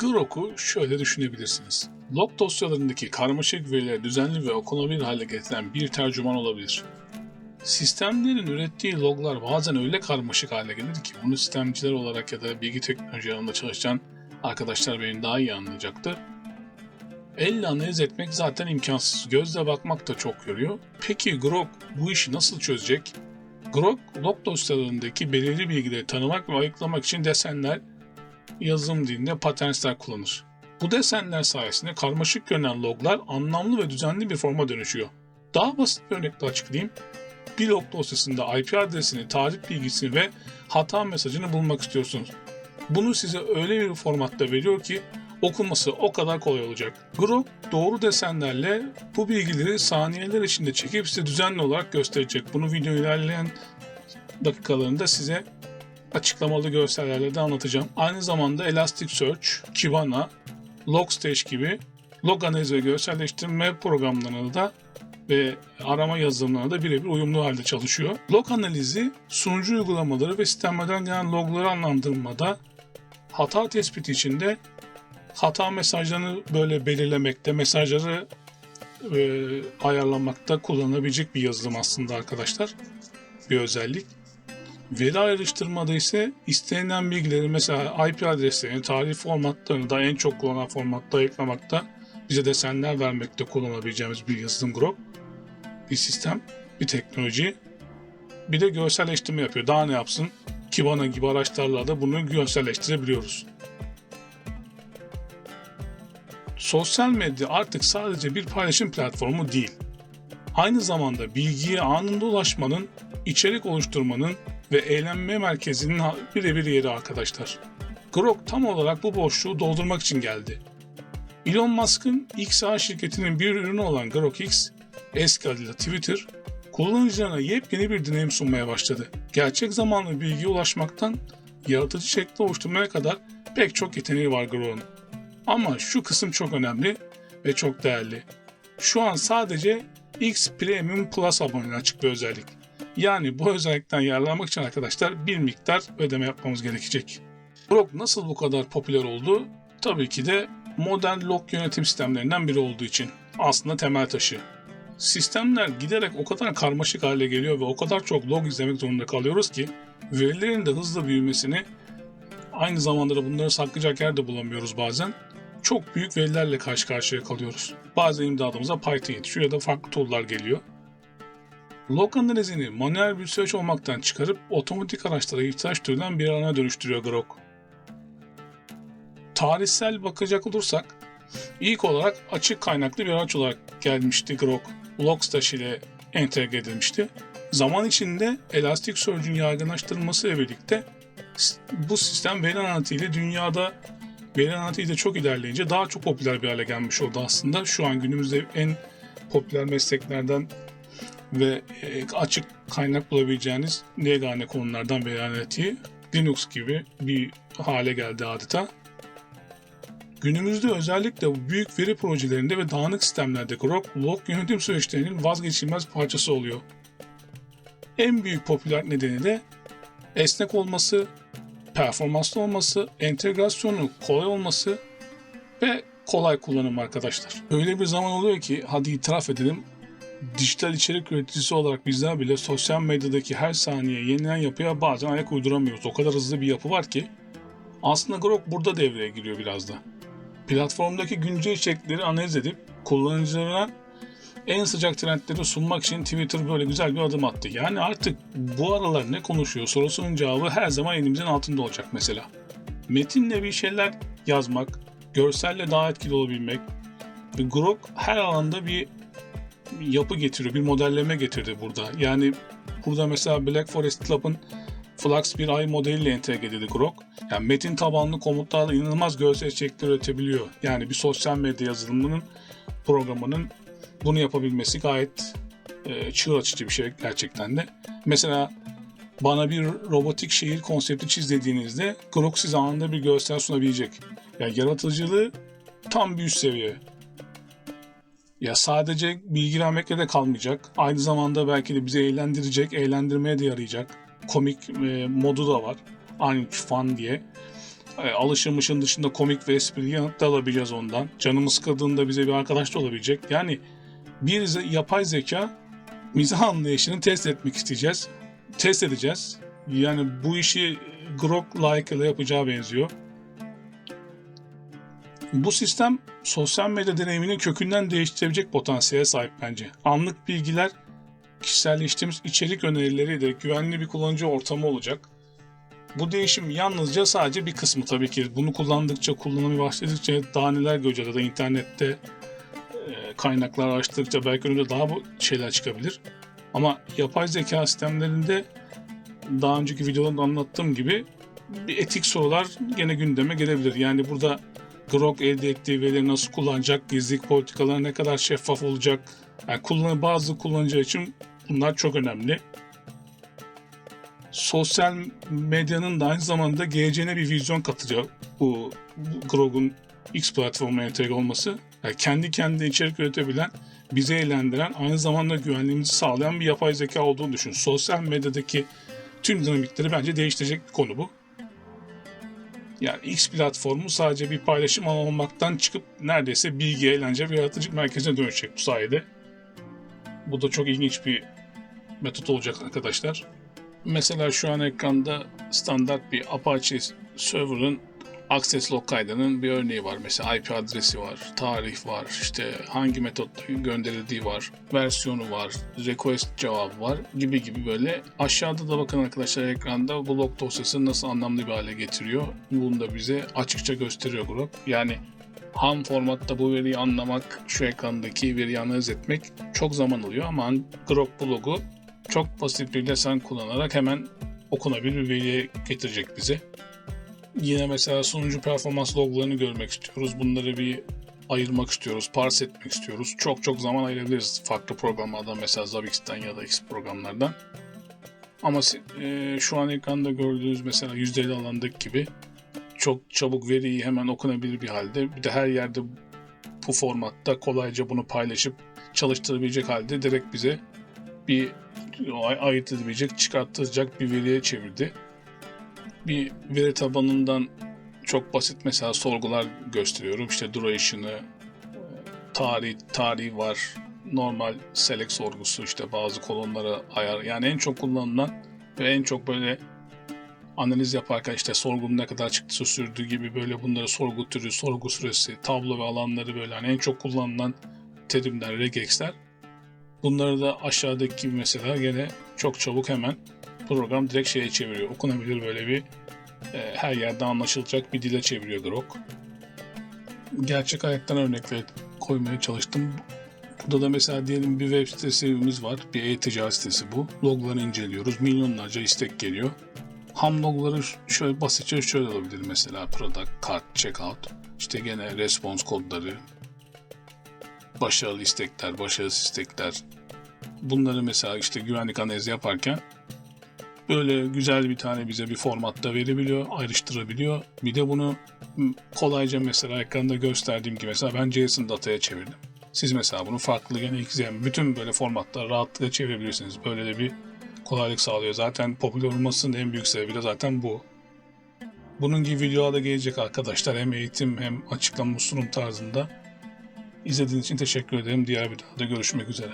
Grok'u şöyle düşünebilirsiniz. Log dosyalarındaki karmaşık verileri düzenli ve okunabilir hale getiren bir tercüman olabilir. Sistemlerin ürettiği loglar bazen öyle karmaşık hale gelir ki bunu sistemciler olarak ya da bilgi teknoloji alanında çalışan arkadaşlar beni daha iyi anlayacaktır. Elle analiz etmek zaten imkansız. Gözle bakmak da çok yoruyor. Peki Grok bu işi nasıl çözecek? Grok, log dosyalarındaki belirli bilgileri tanımak ve ayıklamak için desenler, yazılım dilinde paternsler kullanır. Bu desenler sayesinde karmaşık görünen loglar anlamlı ve düzenli bir forma dönüşüyor. Daha basit bir örnekle açıklayayım. Bir log dosyasında IP adresini, tarih bilgisini ve hata mesajını bulmak istiyorsunuz. Bunu size öyle bir formatta veriyor ki okunması o kadar kolay olacak. Grok doğru desenlerle bu bilgileri saniyeler içinde çekip size düzenli olarak gösterecek. Bunu video ilerleyen dakikalarında size açıklamalı görsellerle de anlatacağım. Aynı zamanda Elasticsearch, Kibana, Logstash gibi log analiz ve görselleştirme programlarına da ve arama yazılımlarına da birebir uyumlu halde çalışıyor. Log analizi sunucu uygulamaları ve sistemlerden gelen logları anlandırmada, hata tespiti için de hata mesajlarını böyle belirlemekte, mesajları e, ayarlamakta kullanılabilecek bir yazılım aslında arkadaşlar. Bir özellik. Veri ayrıştırmada ise istenilen bilgileri mesela IP adreslerini, tarih formatlarını da en çok kullanılan formatta ayıklamakta, bize desenler vermekte kullanabileceğimiz bir yazılım Grok. Bir sistem, bir teknoloji. Bir de görselleştirme yapıyor. Daha ne yapsın? Kibana gibi araçlarla da bunu görselleştirebiliyoruz. Sosyal medya artık sadece bir paylaşım platformu değil. Aynı zamanda bilgiye anında ulaşmanın, içerik oluşturmanın ve eğlenme merkezinin birebir yeri arkadaşlar. Grok tam olarak bu boşluğu doldurmak için geldi. Elon Musk'ın XA şirketinin bir ürünü olan GrokX, eski adıyla Twitter, kullanıcılarına yepyeni bir deneyim sunmaya başladı. Gerçek zamanlı bilgiye ulaşmaktan yaratıcı şekli oluşturmaya kadar pek çok yeteneği var Grok'un. Ama şu kısım çok önemli ve çok değerli. Şu an sadece X Premium Plus aboneliğine açık bir özellik. Yani bu özellikten yararlanmak için arkadaşlar bir miktar ödeme yapmamız gerekecek. Grok nasıl bu kadar popüler oldu? Tabii ki de modern log yönetim sistemlerinden biri olduğu için. Aslında temel taşı. Sistemler giderek o kadar karmaşık hale geliyor ve o kadar çok log izlemek zorunda kalıyoruz ki verilerin de hızlı büyümesini aynı zamanda da bunları saklayacak yer de bulamıyoruz bazen. Çok büyük verilerle karşı karşıya kalıyoruz. Bazen imdadımıza Python yetişiyor ya da farklı tool'lar geliyor. Log analizini manuel bir süreç olmaktan çıkarıp otomatik araçlara ihtiyaç duyulan bir alana dönüştürüyor Grok. Tarihsel bakacak olursak ilk olarak açık kaynaklı bir araç olarak gelmişti Grok. Logstash ile entegre edilmişti. Zaman içinde Elasticsearch'ün yaygınlaştırılması ile birlikte bu sistem veri analitiğiyle dünyada veri analitiği de çok ilerleyince daha çok popüler bir hale gelmiş oldu aslında. Şu an günümüzde en popüler mesleklerden ve e, açık kaynak bulabileceğiniz yegane konulardan veri analitiği Linux gibi bir hale geldi adeta. Günümüzde özellikle büyük veri projelerinde ve dağınık sistemlerde log yönetim süreçlerinin vazgeçilmez parçası oluyor. En büyük popüler nedeni de esnek olması, performanslı olması, entegrasyonu kolay olması ve kolay kullanım arkadaşlar. Öyle bir zaman oluyor ki hadi itiraf edelim dijital içerik üreticisi olarak bizler bile sosyal medyadaki her saniye yenilen yapıya bazen ayak uyduramıyoruz. O kadar hızlı bir yapı var ki aslında Grok burada devreye giriyor biraz da. Platformdaki güncel içerikleri analiz edip kullanıcılarına en sıcak trendleri sunmak için Twitter böyle güzel bir adım attı. Yani artık bu aralar ne konuşuyor sorusunun cevabı her zaman elimizin altında olacak mesela. Metinle bir şeyler yazmak, görselle daha etkili olabilmek Grok her alanda bir yapı getiriyor, bir modelleme getirdi burada. Yani burada mesela Black Forest Club'ın Flux bir ay modeliyle entegre edildi Grok. Yani metin tabanlı komutlarla inanılmaz görsel içerikler üretebiliyor. Yani bir sosyal medya yazılımının programının bunu yapabilmesi gayet e, çığır açıcı bir şey gerçekten de. Mesela bana bir robotik şehir konsepti çiz dediğinizde Grok size anında bir görsel sunabilecek. Yani yaratıcılığı tam bir üst seviye. Ya sadece bilgi vermekle de kalmayacak. Aynı zamanda belki de bizi eğlendirecek, eğlendirmeye de yarayacak. Komik e, modu da var. Aynı fan diye. E, alışılmışın dışında komik ve esprili yanıt da alabileceğiz ondan. Canımız sıkıldığında bize bir arkadaş da olabilecek. Yani bir yapay zeka mizah anlayışını test etmek isteyeceğiz. Test edeceğiz. Yani bu işi Grok-like ile yapacağı benziyor. Bu sistem sosyal medya deneyimini kökünden değiştirebilecek potansiyele sahip bence. Anlık bilgiler, kişiselleştiğimiz içerik önerileri güvenli bir kullanıcı ortamı olacak. Bu değişim yalnızca sadece bir kısmı tabii ki. Bunu kullandıkça, kullanmaya başladıkça daha neler göreceğiz ya da internette e, kaynaklar araştırdıkça belki önümüze daha bu şeyler çıkabilir. Ama yapay zeka sistemlerinde daha önceki videolarda anlattığım gibi bir etik sorular gene gündeme gelebilir. Yani burada Grok elde ettiği verileri nasıl kullanacak, gizlilik politikaları ne kadar şeffaf olacak. Yani kullan bazı kullanıcı için bunlar çok önemli. Sosyal medyanın da aynı zamanda geleceğine bir vizyon katıyor bu, bu Grok'un X platformuna entegre olması. Yani kendi kendine içerik üretebilen, bizi eğlendiren, aynı zamanda güvenliğimizi sağlayan bir yapay zeka olduğunu düşün. Sosyal medyadaki tüm dinamikleri bence değiştirecek bir konu bu. Yani X platformu sadece bir paylaşım alanı olmaktan çıkıp neredeyse bilgi, eğlence ve yaratıcılık merkezine dönüşecek bu sayede. Bu da çok ilginç bir metot olacak arkadaşlar. Mesela şu an ekranda standart bir Apache server'ın access log kaydının bir örneği var. Mesela IP adresi var, tarih var, işte hangi metotla gönderildiği var, versiyonu var, request cevabı var gibi gibi böyle. Aşağıda da bakın arkadaşlar ekranda bu log dosyasını nasıl anlamlı bir hale getiriyor. Bunu da bize açıkça gösteriyor Grok. Yani ham formatta bu veriyi anlamak, şu ekrandaki veriyi analiz etmek çok zaman alıyor ama Grok blogu çok basit bir desen kullanarak hemen okunabilir bir veriye getirecek bize. Yine mesela sunucu performans loglarını görmek istiyoruz. Bunları bir ayırmak istiyoruz, parse etmek istiyoruz. Çok çok zaman ayırabiliriz farklı programlardan mesela Zavix'ten ya da X programlardan. Ama e, şu an ekranda gördüğünüz mesela %50 alandaki gibi çok çabuk veriyi hemen okunabilir bir halde. Bir de her yerde bu formatta kolayca bunu paylaşıp çalıştırabilecek halde direkt bize bir ayırt edebilecek, çıkarttıracak bir veriye çevirdi. Bir veri tabanından çok basit mesela sorgular gösteriyorum. İşte duration'ı, tarih, tarih var, normal select sorgusu işte bazı kolonlara ayar. Yani en çok kullanılan ve en çok böyle analiz yaparken işte sorgunun ne kadar çıktısı sürdüğü gibi böyle bunları sorgu türü, sorgu süresi, tablo ve alanları böyle hani en çok kullanılan terimler, regexler. Bunları da aşağıdaki gibi mesela gene çok çabuk hemen program direkt şeye çeviriyor. Okunabilir böyle bir e, her yerde anlaşılacak bir dile çeviriyor Grok. Gerçek hayattan örnekler koymaya çalıştım. Burada da mesela diyelim bir web sitesimiz var. Bir e-ticaret sitesi bu. Logları inceliyoruz. Milyonlarca istek geliyor. Ham logları şöyle basitçe şöyle olabilir mesela product, cart, checkout. İşte gene response kodları, başarılı istekler, başarısız istekler. Bunları mesela işte güvenlik analizi yaparken böyle güzel bir tane bize bir formatta verebiliyor, ayrıştırabiliyor. Bir de bunu kolayca mesela ekranda gösterdiğim gibi mesela ben JSON dataya çevirdim. Siz mesela bunu farklı yani bütün böyle formatlar rahatlıkla çevirebilirsiniz. Böyle de bir kolaylık sağlıyor. Zaten popüler olmasının en büyük sebebi de zaten bu. Bunun gibi videolar da gelecek arkadaşlar. Hem eğitim hem açıklama sunum tarzında. İzlediğiniz için teşekkür ederim. Diğer videoda görüşmek üzere.